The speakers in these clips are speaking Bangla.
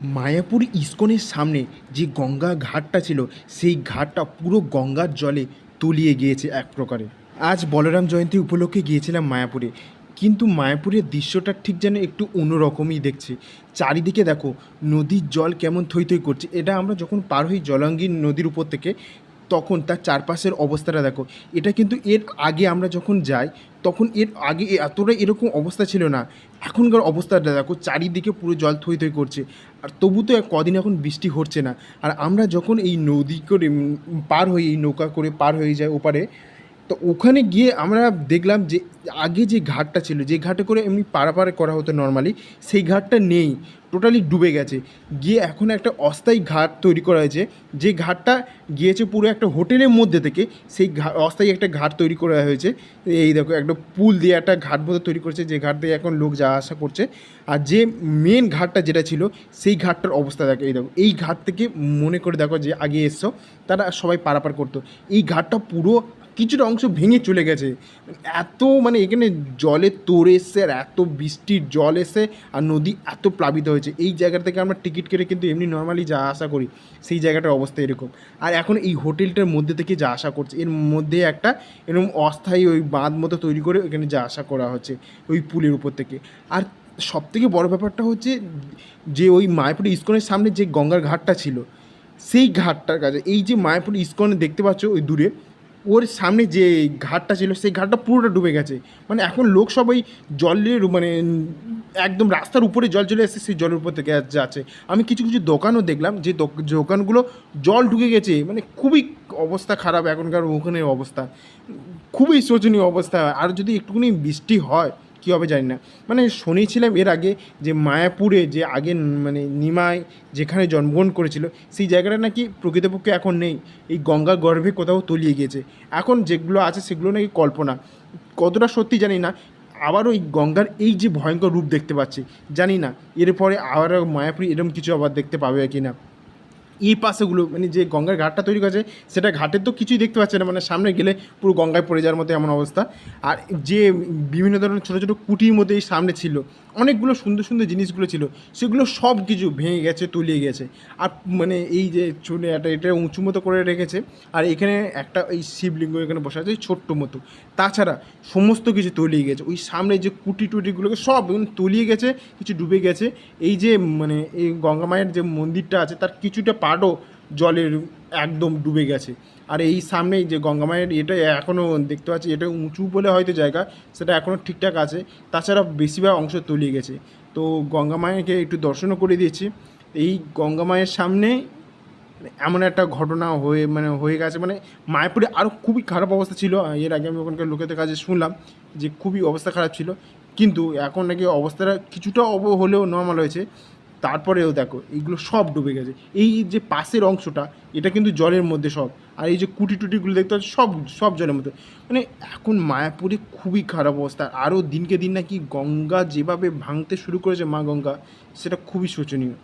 মায়াপুর ইস্কনের সামনে যে গঙ্গা ঘাটটা ছিল, সেই ঘাটটা পুরো গঙ্গার জলে তলিয়ে গিয়েছে এক প্রকারে। আজ বলরাম জয়ন্তী উপলক্ষে গিয়েছিলাম মায়াপুরে। কিন্তু মায়াপুরের দৃশ্যটা ঠিক যেন একটু অন্যরকমই দেখছে। চারিদিকে দেখো, নদীর জল কেমন থই থই করছে। এটা আমরা যখন পার হই জলাঙ্গীর নদীর উপর থেকে তখন তার চারপাশের অবস্থাটা দেখো। এটা কিন্তু এর আগে আমরা যখন যাই, তখন এর আগে এতটা এরকম অবস্থা ছিল না। এখনকার অবস্থাটা দেখো, চারিদিকে পুরো জল থই থই করছে। আর তবু তো কদিন এখন বৃষ্টি হচ্ছে না। আর আমরা যখন এই নদী করে পার হয়ে এই নৌকা করে পার হয়ে যায় ওপারে তো ওখানে গিয়ে আমরা দেখলাম যে আগে যে ঘাটটা ছিল, যে ঘাটে করে এমনি পারাপার করা হতো নর্মালি সেই ঘাটটা নেই টোটালি ডুবে গেছে। গিয়ে এখন একটা অস্থায়ী ঘাট তৈরি করা হয়েছে, যে ঘাটটা গিয়েছে পুরো একটা হোটেলের মধ্যে থেকে, সেই অস্থায়ী একটা ঘাট তৈরি করা হয়েছে। এই দেখো একটা পুল দিয়ে একটা ঘাট মতো তৈরি করেছে, যে ঘাট দিয়ে এখন লোক যাওয়া আসা করছে। আর যে মেন ঘাটটা যেটা ছিল, সেই ঘাটটার অবস্থা দেখো, এই দেখো, এই ঘাট থেকে মনে করে দেখো যে আগে এসছো, তারা সবাই পারাপার করতো। এই ঘাটটা পুরো কিছুটা অংশ ভেঙে চলে গেছে। এত মানে এখানে জলে তোড়ে এসছে আর এত বৃষ্টির জল এসে আর নদী এত প্লাবিত হয়েছে। এই জায়গা থেকে আমরা টিকিট কেটে কিন্তু এমনি নর্মালি যা আশা করি, সেই জায়গাটার অবস্থা এরকম। আর এখন এই হোটেলটার মধ্যে থেকে যা আশা করছে, এর মধ্যে একটা এরকম অস্থায়ী ওই বাঁধ মতো তৈরি করে ওইখানে যা আশা করা হচ্ছে ওই পুলের উপর থেকে। আর সব থেকে বড় ব্যাপারটা হচ্ছে যে ওই মায়াপুর ইস্কনের সামনে যে গঙ্গার ঘাটটা ছিল, সেই ঘাটটার কাছে, এই যে মায়াপুর ইস্কনে দেখতে পাচ্ছ ওই দূরে ওর সামনে যে ঘাটটা ছিল, সেই ঘাটটা পুরোটা ডুবে গেছে। মানে এখন লোক সব ওই জলের মানে একদম রাস্তার উপরে জল চলে এসেছে, সেই জলের উপর থেকে যাচ্ছে আমি কিছু কিছু দোকানও দেখলাম যে দোক- দোকানগুলো জল ঢুকে গেছে। মানে খুবই অবস্থা খারাপ এখনকার ওখানের অবস্থা। খুবই শোচনীয় অবস্থা। আর যদি একটুখানি বৃষ্টি হয় কী হবে জানি না। মানে শুনেছিলাম এর আগে যে মায়াপুরে যে আগে মানে নিমায় যেখানে জন্মগ্রহণ করেছিল, সেই জায়গাটা নাকি প্রকৃতপক্ষে এখন নেই। এই গঙ্গা গর্ভে কোথাও তলিয়ে গিয়েছে। এখন যেগুলো আছে সেগুলো নাকি কল্পনা। কতটা সত্যি জানি না। আবার ওই গঙ্গার এই যে ভয়ঙ্কর রূপ দেখতে পাচ্ছি, জানি না। এরপরে আবার মায়াপুরি এরকম কিছু আবার দেখতে পাবে কি না এই পাশেগুলো মানে যে গঙ্গার ঘাটটা তৈরি করেছে, সেটা ঘাটের তো কিছুই দেখতে পাচ্ছে না মানে সামনে গেলে পুরো গঙ্গায় পড়ে যাওয়ার মতো এমন অবস্থা। আর যে বিভিন্ন ধরনের ছোটো ছোটো কুটির মধ্যে এই সামনে ছিল, অনেকগুলো সুন্দর সুন্দর জিনিসগুলো ছিল, সেগুলো সব কিছু ভেঙে গেছে, তলিয়ে গেছে। আর মানে এই যে চুলে একটা, এটা উঁচু মতো করে রেখেছে, আর এখানে একটা এই শিবলিঙ্গ এখানে বসে আছে ছোট্ট মতো। তাছাড়া সমস্ত কিছু তলিয়ে গেছে, ওই সামনে যে কুটি টুটিগুলোকে সব তলিয়ে গেছে, কিছু ডুবে গেছে। এই যে মানে এই গঙ্গা মায়ের যে মন্দিরটা আছে, তার কিছুটা পাটও জলের একদম ডুবে গেছে। আর এই সামনেই যে গঙ্গা মায়ের এটা এখনও দেখতে পাচ্ছি, এটা উঁচু বলে হয়তো জায়গা, সেটা এখনও ঠিকঠাক আছে। তাছাড়া বেশিরভাগ অংশ তলিয়ে গেছে। তো গঙ্গা মায়েরকে একটু দর্শনও করে দিয়েছি। এই গঙ্গা মায়ের সামনে এমন একটা ঘটনা হয়ে মানে হয়ে গেছে মানে মায়াপুরে আরও খুবই খারাপ অবস্থা ছিল। এর আগে আমি ওখানকার লোকেদের কাছে শুনলাম যে খুবই অবস্থা খারাপ ছিল। কিন্তু এখন নাকি অবস্থাটা কিছুটা অব হলেও নর্মাল হয়েছে। তারপরেও দেখো, এইগুলো সব ডুবে গেছে। এই যে পাশের অংশটা, এটা কিন্তু জলের মধ্যে সব। আর এই যে কুটি টুটিগুলো দেখতে পাচ্ছ, সব সব জলের মধ্যে। মানে এখন মায়াপুরে খুবই খারাপ অবস্থা। আরও দিনকে দিন নাকি গঙ্গা যেভাবে ভাঙতে শুরু করেছে মা গঙ্গা, সেটা খুবই শোচনীয়।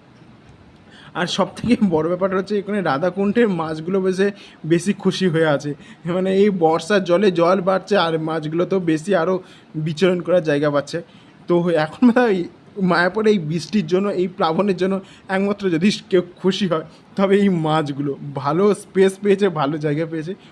আর সব থেকে বড় ব্যাপারটা হচ্ছে, এখানে রাধাকুণ্ডের মাছগুলো বেশি বেশি খুশি হয়ে আছে। মানে এই বর্ষার জলে জল বাড়ছে, আর মাছগুলো তো বেশি আরও বিচরণ করার জায়গা পাচ্ছে। তো এখন মায়াপুরে এই বৃষ্টির জন্য, এই প্লাবনের জন্য একমাত্র যদি কেউ খুশি হয়, তবে এই মাছগুলো ভালো স্পেস পেয়েছে, ভালো জায়গা পেয়েছে।